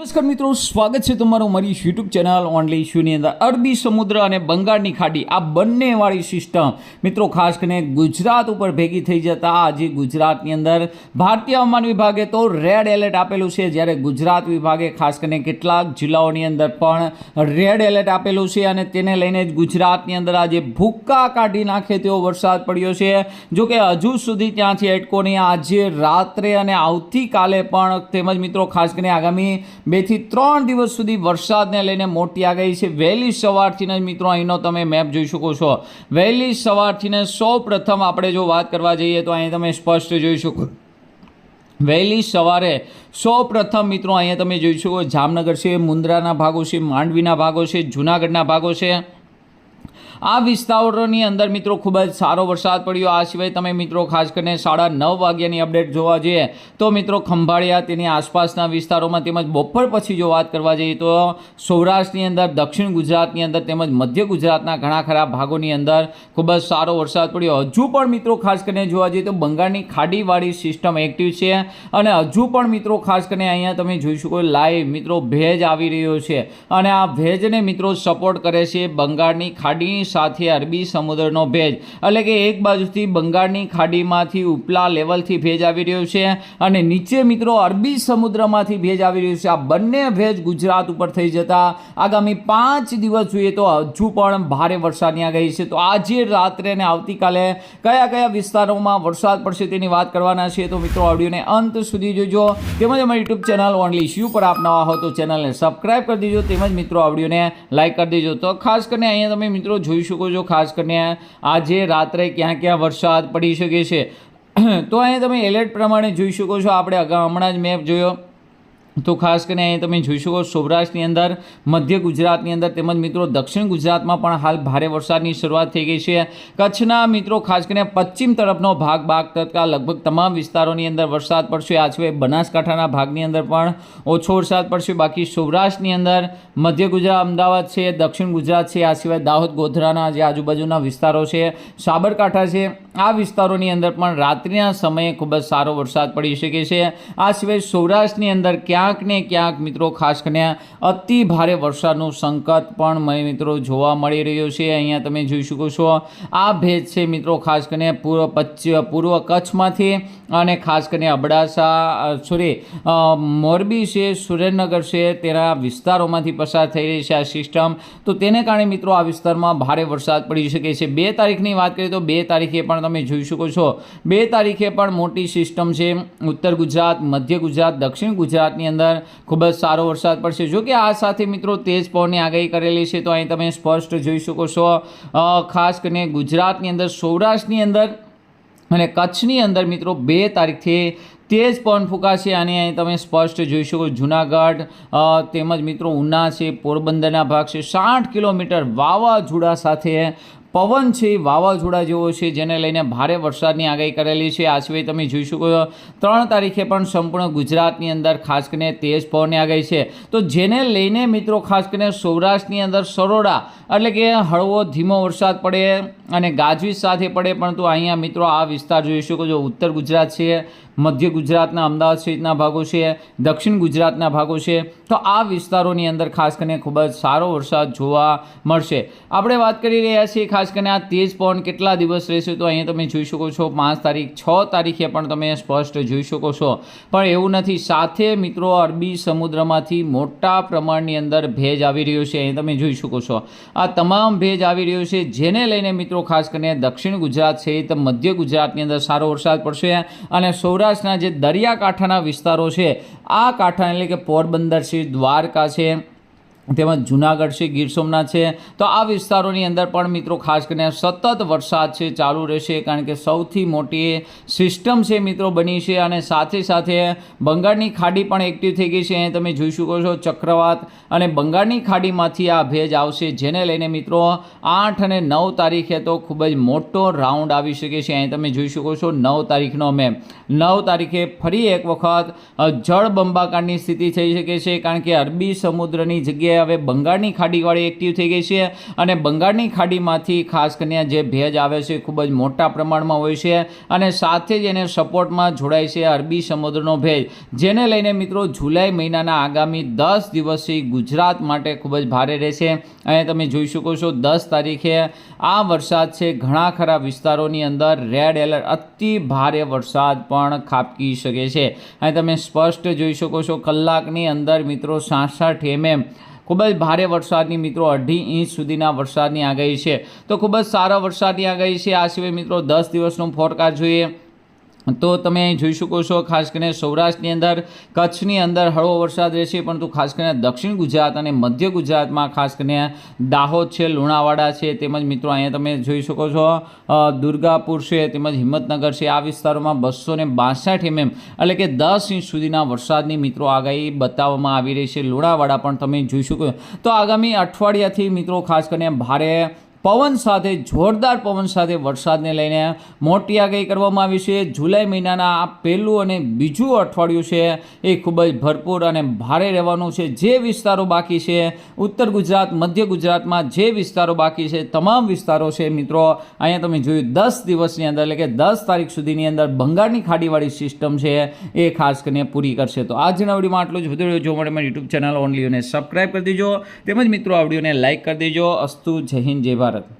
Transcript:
નમસ્કાર મિત્રો, સ્વાગત છે તમારું મારી યુટ્યુબ ચેનલ ઓનલી ઇશ્યુની અંદર. અરબી સમુદ્ર અને બંગાળની ખાડી, આ બંનેવાળી સિસ્ટમ મિત્રો, ખાસ કરીને ગુજરાત ઉપર ભેગી થઈ જતા આજે ગુજરાતની અંદર ભારતીય હવામાન વિભાગે તો રેડ એલર્ટ આપેલું છે. જ્યારે ગુજરાત વિભાગે ખાસ કરીને કેટલાક જિલ્લાઓની અંદર પણ રેડ એલર્ટ આપેલું છે અને તેને લઈને જ ગુજરાતની અંદર આજે ભૂક્કા કાઢી નાખે તેવો વરસાદ પડ્યો છે. જો કે હજુ સુધી ત્યાંથી એટકોની આજે રાત્રે અને આવતીકાલે પણ તેમજ મિત્રો, ખાસ કરીને આગામી બેથી ત્રણ દિવસ સુધી વરસાદને લઈને મોટી આગાહી છે. વહેલી સવારથી જ મિત્રો અહીંનો તમે મેપ જોઈ શકો છો. વહેલી સવારથી ને સૌ પ્રથમ આપણે જો વાત કરવા જઈએ તો અહીં તમે સ્પષ્ટ જોઈ શકો. વહેલી સવારે સૌ પ્રથમ મિત્રો અહીંયા તમે જોઈ શકો. જામનગર છે મુન્દ્રાના ભાગો છે, માંડવીના ભાગો છે, જૂનાગઢના ભાગો છે. આ વિસ્તારોની અંદર મિત્રો ખૂબ જ સારો વરસાદ પડ્યો. આ સિવાય તમે મિત્રો ખાસ કરીને સાડા નવ વાગ્યાની અપડેટ જોવા જઈએ તો મિત્રો ખંભાળિયા તેની આસપાસના વિસ્તારોમાં તેમજ બપોર પછી જો વાત કરવા જઈએ તો સૌરાષ્ટ્રની અંદર, દક્ષિણ ગુજરાતની અંદર તેમજ મધ્ય ગુજરાતના ઘણા ખરા ભાગોની અંદર ખૂબ જ સારો વરસાદ પડ્યો. હજુ પણ મિત્રો ખાસ કરીને જોવા જઈએ તો બંગાળની ખાડીવાળી સિસ્ટમ એક્ટિવ છે અને હજુ પણ મિત્રો ખાસ કરીને અહીંયા તમે જોઈ શકો લાઈવ મિત્રો ભેજ આવી રહ્યો છે અને આ ભેજને મિત્રો સપોર્ટ કરે છે બંગાળની ખાડીની સાથે અરબી સમુદ્રનો ભેજ, એટલે કે એક બાજુથી બંગાળની ખાડીમાંથી ઉપલા લેવલથી ભેજ આવી રહ્યો છે અને નીચે મિત્રો અરબી સમુદ્રમાંથી ભેજ આવી રહ્યો છે. આ બંને ભેજ ગુજરાત ઉપર થઈ જતા આગામી પાંચ દિવસ જોઈએ તો હજુ પણ ભારે વરસાદની આગાહી છે. તો આજે રાત્રે અને આવતીકાલે કયા કયા વિસ્તારોમાં વરસાદ પડશે તેની વાત કરવાના છે તો મિત્રો ઓડિયોને અંત સુધી જોજો. તેમજ અમારી યુટ્યુબ ચેનલ ઓનલી ઇશ્યુ પર આપ નવા હો તો ચેનલને સબસ્ક્રાઈબ કરી દેજો. તેમજ મિત્રો ઓડિયોને લાઇક કરી દેજો. તો ખાસ કરીને અહીંયા તમે મિત્રો જોઈ શકો છો, ખાસ કરીને આજે રાત્રે ક્યાં ક્યાં વરસાદ પડી શકે છે. તો અહીંયા તમે એલર્ટ પ્રમાણે જોઈ શકો છો. આપણે અગાઉ હમણાં જ મેપ જોયો. તો ખાસ કરીને અહીં તમે જોઈ શકો સૌરાષ્ટ્રની અંદર, મધ્ય ગુજરાતની અંદર તેમજ મિત્રો દક્ષિણ ગુજરાતમાં પણ હાલ ભારે વરસાદની શરૂઆત થઈ ગઈ છે. કચ્છના મિત્રો ખાસ કરીને પશ્ચિમ તરફનો ભાગ ભાગ તથા લગભગ તમામ વિસ્તારોની અંદર વરસાદ પડશે. આ સિવાય બનાસકાંઠાના ભાગની અંદર પણ ઓછો વરસાદ પડશે. બાકી સૌરાષ્ટ્રની અંદર મધ્ય ગુજરાત અમદાવાદ છે, દક્ષિણ ગુજરાત છે. આ સિવાય દાહોદ, ગોધરાના જે આજુબાજુના વિસ્તારો છે, સાબરકાંઠા છે આ વિસ્તારોની અંદર પણ રાત્રિના સમયે ખૂબ જ સારો વરસાદ પડી શકે છે. આ સિવાય સૌરાષ્ટ્રની અંદર ક્યાંક ને ક્યાંક મિત્રો ખાસ કરીને અતિ ભારે વરસાદનું સંકટ પણ મને મિત્રો જોવા મળી રહ્યું છે. અહીંયા તમે જોઈ શકો છો, આ ભેજ છે મિત્રો ખાસ કરીને પૂર્વ પશ્ચિમ પૂર્વ કચ્છમાંથી અને ખાસ કરીને અબડાસા સોરી મોરબી છે, સુરેન્દ્રનગર છે, તેના વિસ્તારોમાંથી પસાર થઈ રહી છે આ સિસ્ટમ. તો તેને કારણે મિત્રો આ વિસ્તારમાં ભારે વરસાદ પડી શકે છે. બે તારીખની વાત કરીએ તો બે તારીખે પણ તમે જોઈ શકો છો. બે તારીખે પણ મોટી સિસ્ટમ છે. ઉત્તર ગુજરાત, મધ્ય ગુજરાત, દક્ષિણ ગુજરાતની અંદર ખૂબ જ સારો વરસાદ પડશે. જો કે આ સાથે મિત્રો તેજ પવનની આગાહી કરેલી છે, તો અહીં તમે સ્પષ્ટ જોઈ શકો છો. ખાસ કરીને ગુજરાતની અંદર, સૌરાષ્ટ્રની અંદર અને કચ્છની અંદર મિત્રો બે તારીખથી તેજ પવન ફૂંકાશે અને અહીં તમે સ્પષ્ટ જોઈ શકો જુનાગઢ તેમજ મિત્રો ઉના છે, પોરબંદરના ભાગ છે. સાઠ કિલોમીટર વાવાઝોડા સાથે પવન છે, એ વાવાઝોડા જેવો છે, જેને લઈને ભારે વરસાદની આગાહી કરેલી છે. આ સિવાય તમે જોઈ શકો છો, ત્રણ તારીખે પણ સંપૂર્ણ ગુજરાતની અંદર ખાસ કરીને તેજ પવનની આગાહી છે. તો જેને લઈને મિત્રો ખાસ કરીને સૌરાષ્ટ્રની અંદર સરોડા, એટલે કે હળવો ધીમો વરસાદ પડે અને ગાજવીજ સાથે પડે, પરંતુ અહીંયા મિત્રો આ વિસ્તાર જોઈ શકો છો, ઉત્તર ગુજરાત છે મધ્ય ગુજરાતના અમદાવાદ સહિતના ભાગો છે, દક્ષિણ ગુજરાતના ભાગો છે. તો આ વિસ્તારોની અંદર ખાસ કરીને ખૂબ જ સારો વરસાદ જોવા મળશે. આપણે વાત કરી રહ્યા છીએ ખાસ કરીને આ તેજ પવન કેટલા દિવસ રહેશે તો અહીંયા તમે જોઈ શકો છો પાંચ તારીખ, છ તારીખે પણ તમે સ્પષ્ટ જોઈ શકો છો. પણ એવું નથી, સાથે મિત્રો અરબી સમુદ્રમાંથી મોટા પ્રમાણની અંદર ભેજ આવી રહ્યો છે, અહીં તમે જોઈ શકો છો. આ તમામ ભેજ આવી રહ્યો છે, જેને લઈને મિત્રો ખાસ કરીને દક્ષિણ ગુજરાત સહિત મધ્ય ગુજરાતની અંદર સારો વરસાદ પડશે અને સૌરાષ્ટ્રના જે દરિયાકાંઠાના વિસ્તારો છે આ કાંઠા એટલે કે પોરબંદર છે દ્વારકા છે તેમજ જુનાગઢ છે, ગીર સોમનાથ છે. તો આ વિસ્તારોની અંદર પણ મિત્રો ખાસ કરીને સતત વરસાદ છે, ચાલુ રહેશે કારણ કે સૌથી મોટી સિસ્ટમ છે મિત્રો બની છે અને સાથે સાથે બંગાળની ખાડી પણ એક્ટિવ થઈ ગઈ છે. અહીં તમે જોઈ શકો છો ચક્રવાત અને બંગાળની ખાડીમાંથી આ ભેજ આવશે, જેને લઈને મિત્રો આઠ અને નવ તારીખે તો ખૂબ જ મોટો રાઉન્ડ આવી શકે છે. અહીં તમે જોઈ શકો છો નવ તારીખનો મેં નવ તારીખે ફરી એક વખત જળ બંબાકારની સ્થિતિ થઈ શકે છે કારણ કે અરબી સમુદ્રની જગ્યાએ જગ્યાએ હવે બંગાળની ખાડીવાળી એક્ટિવ થઈ ગઈ છે અને બંગાળની ખાડીમાંથી ખાસ કરીને જે ભેજ આવે છે ખૂબ જ મોટા પ્રમાણમાં હોય છે અને સાથે જ એને સપોર્ટમાં જોડાય છે અરબી સમુદ્રનો ભેજ. જેને લઈને મિત્રો જુલાઈ મહિનાના આગામી દસ દિવસથી ગુજરાત માટે ખૂબ જ ભારે રહેશે. અહીંયા તમે જોઈ શકો છો દસ તારીખે આ વરસાદ છે. ઘણા ખરા વિસ્તારોની અંદર રેડ એલર્ટ અતિ ભારે વરસાદ પણ ખાબકી શકે છે. અહીં તમે સ્પષ્ટ જોઈ શકો છો કલાકની અંદર મિત્રો સાસઠ એમએમ ખૂબ જ ભારે વરસાદની મિત્રો અઢી ઇંચ સુધીના વરસાદની આગાહી છે. તો ખૂબ જ સારા વરસાદની આગાહી છે. આ સિવાય મિત્રો દસ દિવસનો ફોરકાસ્ટ જોઈએ. તો તમે જોઈ શકો છો, ખાસ કરીને સૌરાષ્ટ્રની અંદર, કચ્છની અંદર હળવો વરસાદ રહેશે, પરંતુ ખાસ કરીને દક્ષિણ ગુજરાત અને મધ્ય ગુજરાતમાં ખાસ કરીને દાહોદ છે, લુણાવાડા છે, તેમજ મિત્રો અહીંયા તમે જોઈ શકો છો દુર્ગાપુર છે, તેમજ હિંમતનગર છે, આ વિસ્તારોમાં બસો ને બાસઠ એમએમ, એટલે કે દસ ઇંચ સુધીના વરસાદની મિત્રો આગાહી બતાવવામાં આવી રહી છે લુણાવાડા પણ તમે જોઈ શકો. તો આગામી અઠવાડિયાથી મિત્રો ખાસ કરીને ભારે પવન સાથે, જોરદાર પવન સાથે વરસાદને લઈને મોટી આગાહી કરવામાં આવી છે. જુલાઈ મહિનાના આ પહેલું અને બીજું અઠવાડિયું છે એ ખૂબ જ ભરપૂર અને ભારે રહેવાનું છે. જે વિસ્તારો બાકી છે, ઉત્તર ગુજરાત, મધ્ય ગુજરાતમાં જે વિસ્તારો બાકી છે, તમામ વિસ્તારો છે મિત્રો, અહીંયા તમે જોયું દસ દિવસની અંદર, એટલે કે દસ તારીખ સુધીની અંદર બંગાળની ખાડીવાળી સિસ્ટમ છે એ ખાસ કરીને પૂરી કરશે. તો આજના વિડીયોમાં આટલું જ. વધુ જોવા માટે મારી યુટ્યુબ ચેનલ ઓનલીઓને સબસ્ક્રાઈબ કરી દેજો. તેમજ મિત્રો, આ વિડીયોને લાઇક કરી દેજો. અસ્તુ, જય હિન્દ, જય ભારત. भारत